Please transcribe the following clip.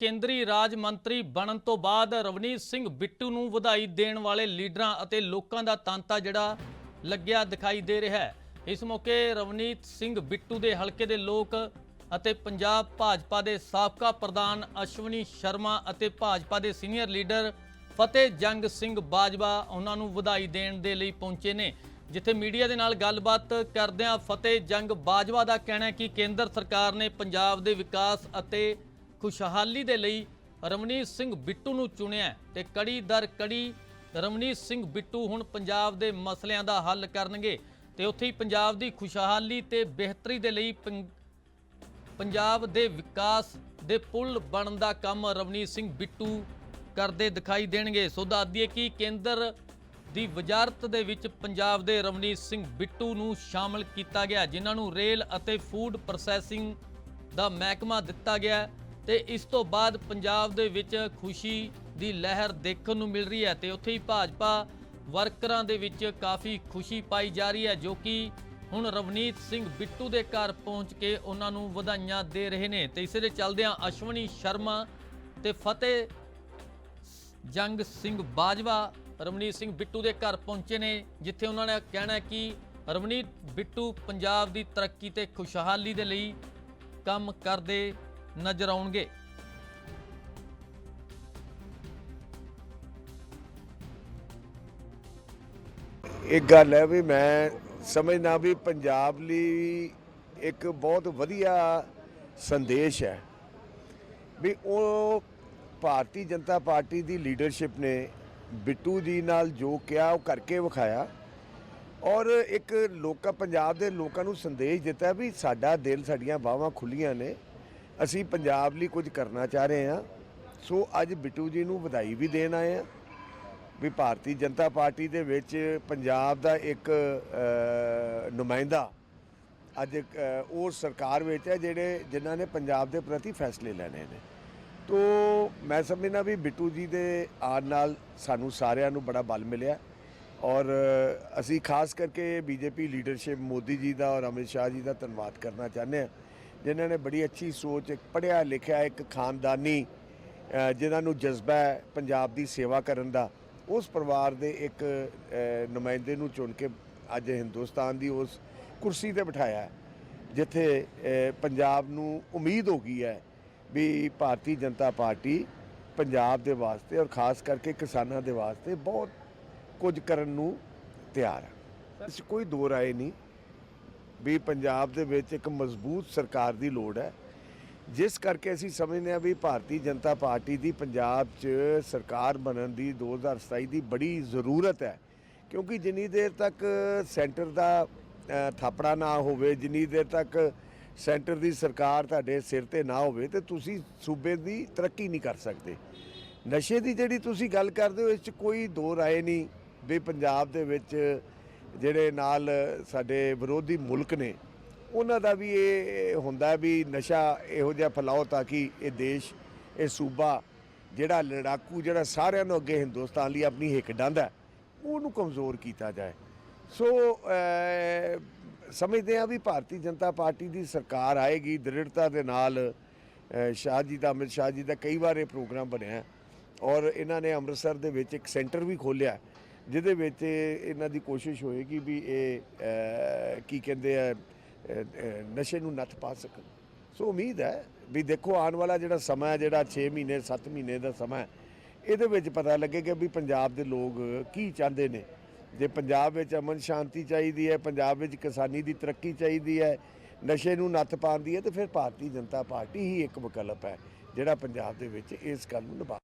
ਕੇਂਦਰੀ ਰਾਜ ਮੰਤਰੀ ਬਣਨ ਤੋਂ ਬਾਅਦ ਰਵਨੀਤ ਸਿੰਘ ਬਿੱਟੂ ਨੂੰ ਵਧਾਈ ਦੇਣ ਵਾਲੇ ਲੀਡਰਾਂ ਅਤੇ ਲੋਕਾਂ ਦਾ ਤਾਂਤਾ ਜਿਹੜਾ ਲੱਗਿਆ ਦਿਖਾਈ ਦੇ ਰਿਹਾ ਹੈ। ਇਸ ਮੌਕੇ ਰਵਨੀਤ ਸਿੰਘ ਬਿੱਟੂ ਦੇ ਹਲਕੇ ਦੇ ਲੋਕ ਅਤੇ ਪੰਜਾਬ ਭਾਜਪਾ ਦੇ ਸਾਬਕਾ ਪ੍ਰਧਾਨ ਅਸ਼ਵਨੀ ਸ਼ਰਮਾ ਅਤੇ ਭਾਜਪਾ ਦੇ ਸੀਨੀਅਰ ਲੀਡਰ ਫਤਿਹ ਜੰਗ ਸਿੰਘ ਬਾਜਵਾ ਉਹਨਾਂ ਨੂੰ ਵਧਾਈ ਦੇਣ ਦੇ ਲਈ ਪਹੁੰਚੇ ਨੇ। ਜਿੱਥੇ ਮੀਡੀਆ ਦੇ ਨਾਲ ਗੱਲਬਾਤ ਕਰਦਿਆਂ ਫਤਿਹ ਜੰਗ ਬਾਜਵਾ ਦਾ ਕਹਿਣਾ ਹੈ ਕਿ ਕੇਂਦਰ ਸਰਕਾਰ ਨੇ ਪੰਜਾਬ ਦੇ ਵਿਕਾਸ ਅਤੇ ਖੁਸ਼ਹਾਲੀ ਦੇ ਲਈ ਰਮਨੀਤ ਸਿੰਘ ਬਿੱਟੂ ਨੂੰ ਚੁਣਿਆ ਹੈ ਤੇ ਕੜੀ ਦਰ ਕੜੀ ਰਮਨੀਤ ਸਿੰਘ ਬਿੱਟੂ ਹੁਣ ਪੰਜਾਬ ਦੇ ਮਸਲਿਆਂ ਦਾ ਹੱਲ ਕਰਨਗੇ ਤੇ ਉੱਥੇ ਹੀ ਪੰਜਾਬ ਦੀ ਖੁਸ਼ਹਾਲੀ ਤੇ ਬਿਹਤਰੀ ਦੇ ਲਈ ਪੰ- ਪੰਜਾਬ ਦੇ ਵਿਕਾਸ ਦੇ ਪੁਲ ਬਣਨ ਦਾ ਕੰਮ ਰਵਨੀਤ ਸਿੰਘ ਬਿੱਟੂ ਕਰਦੇ ਦਿਖਾਈ ਦੇਣਗੇ। ਸੋ ਦੱਸਦੀਏ ਕਿ ਕੇਂਦਰ ਦੀ ਵਜ਼ਾਰਤ ਦੇ ਵਿੱਚ ਪੰਜਾਬ ਦੇ ਰਵਨੀਤ ਸਿੰਘ ਬਿੱਟੂ ਨੂੰ ਸ਼ਾਮਲ ਕੀਤਾ ਗਿਆ, ਜਿਨ੍ਹਾਂ ਨੂੰ ਰੇਲ ਅਤੇ ਫੂਡ ਪ੍ਰੋਸੈਸਿੰਗ ਦਾ ਮਹਿਕਮਾ ਦਿੱਤਾ ਗਿਆ ਤੇ ਇਸ ਤੋਂ ਬਾਅਦ ਪੰਜਾਬ ਦੇ ਵਿੱਚ ਖੁਸ਼ੀ ਦੀ ਲਹਿਰ ਦੇਖਣ ਨੂੰ ਮਿਲ ਰਹੀ ਹੈ ਤੇ ਉੱਥੇ ਹੀ ਭਾਜਪਾ ਵਰਕਰਾਂ ਦੇ ਵਿੱਚ ਕਾਫੀ ਖੁਸ਼ੀ ਪਾਈ ਜਾ ਰਹੀ ਹੈ, ਜੋ ਕਿ ਹੁਣ ਰਵਨੀਤ ਸਿੰਘ ਬਿੱਟੂ ਦੇ ਘਰ ਪਹੁੰਚ ਕੇ ਉਹਨਾਂ ਨੂੰ ਵਧਾਈਆਂ ਦੇ ਰਹੇ ਨੇ। ਤੇ ਇਸੇ ਦੇ ਚੱਲਦਿਆਂ ਅਸ਼ਵਨੀ ਸ਼ਰਮਾ ਤੇ ਫਤਿਹ ਜੰਗ ਸਿੰਘ ਬਾਜਵਾ ਰਵਨੀਤ ਸਿੰਘ ਬਿੱਟੂ ਦੇ ਘਰ ਪਹੁੰਚੇ ਨੇ, ਜਿੱਥੇ ਉਹਨਾਂ ਨੇ ਕਹਿਣਾ ਕਿ ਰਵਨੀਤ ਬਿੱਟੂ ਪੰਜਾਬ ਦੀ ਤਰੱਕੀ ਤੇ ਖੁਸ਼ਹਾਲੀ ਦੇ ਲਈ ਕੰਮ ਕਰਦੇ ਨਜ਼ਰ ਆਉਣਗੇ। ਇੱਕ ਗੱਲ ਹੈ ਵੀ ਮੈਂ ਸਮਝਦਾ ਵੀ ਪੰਜਾਬ ਲਈ ਇੱਕ ਬਹੁਤ ਵਧੀਆ ਸੰਦੇਸ਼ ਹੈ ਵੀ ਉਹ ਭਾਰਤੀ ਜਨਤਾ ਪਾਰਟੀ ਦੀ ਲੀਡਰਸ਼ਿਪ ਨੇ ਬਿੱਟੂ ਜੀ ਨਾਲ ਜੋ ਕਿਹਾ, ਉਹ ਕਰਕੇ ਵਿਖਾਇਆ। ਔਰ ਇੱਕ ਲੋਕਾਂ, ਪੰਜਾਬ ਦੇ ਲੋਕਾਂ ਨੂੰ ਸੰਦੇਸ਼ ਦਿੱਤਾ ਵੀ ਸਾਡਾ ਦਿਲ, ਸਾਡੀਆਂ ਬਾਹਾਂ ਖੁੱਲੀਆਂ ਨੇ। ਅਸੀਂ ਪੰਜਾਬ ਲਈ ਕੁਝ ਕਰਨਾ ਚਾਹ ਰਹੇ ਹਾਂ। ਸੋ ਅੱਜ ਬਿੱਟੂ ਜੀ ਨੂੰ ਵਧਾਈ ਵੀ ਦੇਣ ਆਏ ਹਾਂ। ਵੀ ਭਾਰਤੀ ਜਨਤਾ ਪਾਰਟੀ ਦੇ ਵਿੱਚ ਪੰਜਾਬ ਦਾ ਇੱਕ ਨੁਮਾਇੰਦਾ ਅੱਜ ਉਹ ਸਰਕਾਰ ਵਿੱਚ ਹੈ ਜਿਹੜੇ, ਜਿਨ੍ਹਾਂ ਨੇ ਪੰਜਾਬ ਦੇ ਪ੍ਰਤੀ ਫੈਸਲੇ ਲੈਣੇ ਨੇ। ਤੋ ਮੈਂ ਸਮਝਦਾ ਵੀ ਬਿੱਟੂ ਜੀ ਦੇ ਆਉਣ ਨਾਲ ਸਾਨੂੰ ਸਾਰਿਆਂ ਨੂੰ ਬੜਾ ਬਲ ਮਿਲਿਆ। ਔਰ ਅਸੀਂ ਖਾਸ ਕਰਕੇ ਬੀਜੇਪੀ ਲੀਡਰਸ਼ਿਪ ਮੋਦੀ ਜੀ ਦਾ ਔਰ ਅਮਿਤ ਸ਼ਾਹ ਜੀ ਦਾ ਧੰਨਵਾਦ ਕਰਨਾ ਚਾਹੁੰਦੇ ਹਾਂ। ਜਿਨ੍ਹਾਂ ਨੇ ਬੜੀ ਅੱਛੀ ਸੋਚ ਇੱਕ ਪੜ੍ਹਿਆ ਲਿਖਿਆ ਇੱਕ ਖਾਨਦਾਨੀ ਅ, ਜਿਨ੍ਹਾਂ ਨੂੰ ਜਜ਼ਬਾ ਹੈ ਪੰਜਾਬ ਦੀ ਸੇਵਾ ਕਰਨ ਦਾ ਉਸ ਪਰਿਵਾਰ ਦੇ ਇੱਕ ਨੁਮਾਇੰਦੇ ਨੂੰ ਚੁਣ ਕੇ ਅੱਜ ਹਿੰਦੁਸਤਾਨ ਦੀ ਉਸ ਕੁਰਸੀ ਤੇ ਬਿਠਾਇਆ ਜਿੱਥੇ ਪੰਜਾਬ ਨੂੰ ਉਮੀਦ ਹੋ ਗਈ ਹੈ ਵੀ ਭਾਰਤੀ ਜਨਤਾ ਪਾਰਟੀ ਪੰਜਾਬ ਦੇ ਵਾਸਤੇ ਔਰ ਖਾਸ ਕਰਕੇ ਕਿਸਾਨਾਂ ਦੇ ਵਾਸਤੇ ਬਹੁਤ ਕੁਝ ਕਰਨ ਨੂੰ ਤਿਆਰ ਹੈ। ਇਸ 'ਚ ਕੋਈ ਦੋ ਰਾਏ ਨਹੀਂ। ਵੀ ਪੰਜਾਬ ਦੇ ਵਿੱਚ ਇੱਕ ਮਜ਼ਬੂਤ ਸਰਕਾਰ ਦੀ ਲੋੜ ਹੈ। ਜਿਸ ਕਰਕੇ ਅਸੀਂ ਸਮਝਦੇ ਹਾਂ ਵੀ ਭਾਰਤੀ ਜਨਤਾ ਪਾਰਟੀ ਦੀ ਪੰਜਾਬ 'ਚ ਸਰਕਾਰ ਬਣਨ ਦੀ 2027 ਦੀ ਬੜੀ ਜ਼ਰੂਰਤ ਹੈ। ਕਿਉਂਕਿ ਜਿੰਨੀ ਦੇਰ ਤੱਕ ਸੈਂਟਰ ਦਾ ਥਾਪੜਾ ਨਾ ਹੋਵੇ, ਜਿੰਨੀ ਦੇਰ ਤੱਕ ਸੈਂਟਰ ਦੀ ਸਰਕਾਰ ਤੁਹਾਡੇ ਸਿਰ ਤੇ ਨਾ ਹੋਵੇ, ਤੇ ਤੁਸੀਂ ਸੂਬੇ ਦੀ ਤਰੱਕੀ ਨਹੀਂ ਕਰ ਸਕਦੇ। ਨਸ਼ੇ ਦੀ ਜਿਹੜੀ ਤੁਸੀਂ ਗੱਲ ਕਰਦੇ ਹੋ, ਇਸ 'ਚ ਕੋਈ ਦੋ ਰਾਏ ਨਹੀਂ ਵੀ ਪੰਜਾਬ ਦੇ ਵਿੱਚ ਜਿਹੜੇ ਨਾਲ ਸਾਡੇ ਵਿਰੋਧੀ ਮੁਲਕ ਨੇ ਉਹਨਾਂ ਦਾ ਵੀ ਇਹ ਹੁੰਦਾ ਵੀ ਨਸ਼ਾ ਇਹੋ ਜਿਹਾ ਫੈਲਾਓ ਤਾਂ ਕਿ ਇਹ ਦੇਸ਼ ਇਹ ਸੂਬਾ ਜਿਹੜਾ ਲੜਾਕੂ ਜਿਹੜਾ ਸਾਰਿਆਂ ਨੂੰ ਅੱਗੇ ਹਿੰਦੁਸਤਾਨ ਲਈ ਆਪਣੀ ਹਿੱਕ ਡਾਂਦਾ ਹੈ, ਉਹਨੂੰ ਕਮਜ਼ੋਰ ਕੀਤਾ ਜਾਏ। ਸੋ ਸਮਝਦੇ ਆ ਵੀ ਭਾਰਤੀ ਜਨਤਾ ਪਾਰਟੀ ਦੀ ਸਰਕਾਰ ਆਏਗੀ ਦ੍ਰਿੜਤਾ ਦੇ ਨਾਲ ਸ਼ਾਹ ਜੀ ਦਾ ਅਮਿਤ ਸ਼ਾਹ ਜੀ ਦਾ ਕਈ ਵਾਰ ਇਹ ਪ੍ਰੋਗਰਾਮ ਬਣਿਆ ਔਰ ਇਹਨਾਂ ਨੇ ਅੰਮ੍ਰਿਤਸਰ ਦੇ ਵਿੱਚ ਇੱਕ ਸੈਂਟਰ ਵੀ ਖੋਲ੍ਹਿਆ ਜਿਹਦੇ ਵਿੱਚ ਇਹਨਾਂ ਦੀ ਕੋਸ਼ਿਸ਼ ਹੋਏਗੀ ਵੀ ਇਹ ਕੀ ਕਹਿੰਦੇ ਆ ਨਸ਼ੇ ਨੂੰ ਨੱਥ ਪਾ ਸਕਣ। ਸੋ ਉਮੀਦ ਹੈ ਵੀ ਦੇਖੋ, ਆਉਣ ਵਾਲਾ ਜਿਹੜਾ ਸਮਾਂ ਜਿਹੜਾ 6 ਮਹੀਨੇ 7 ਮਹੀਨੇ ਦਾ ਸਮਾਂ ਇਹਦੇ ਵਿੱਚ ਪਤਾ ਲੱਗੇਗਾ ਵੀ ਪੰਜਾਬ ਦੇ ਲੋਕ ਕੀ ਚਾਹੁੰਦੇ ਨੇ। ਜੇ ਪੰਜਾਬ ਵਿੱਚ ਅਮਨ ਸ਼ਾਂਤੀ ਚਾਹੀਦੀ ਹੈ, ਪੰਜਾਬ ਵਿੱਚ ਕਿਸਾਨੀ ਦੀ ਤਰੱਕੀ ਚਾਹੀਦੀ ਹੈ, ਨਸ਼ੇ ਨੂੰ ਨੱਥ ਪਾਉਂਦੀ ਹੈ, ਤੇ ਫਿਰ ਭਾਰਤੀ ਜਨਤਾ ਪਾਰਟੀ ਹੀ ਇੱਕ ਵਿਕਲਪ ਹੈ, ਜਿਹੜਾ ਪੰਜਾਬ ਦੇ ਵਿੱਚ ਇਸ ਗੱਲ ਨੂੰ ਨਿਭਾ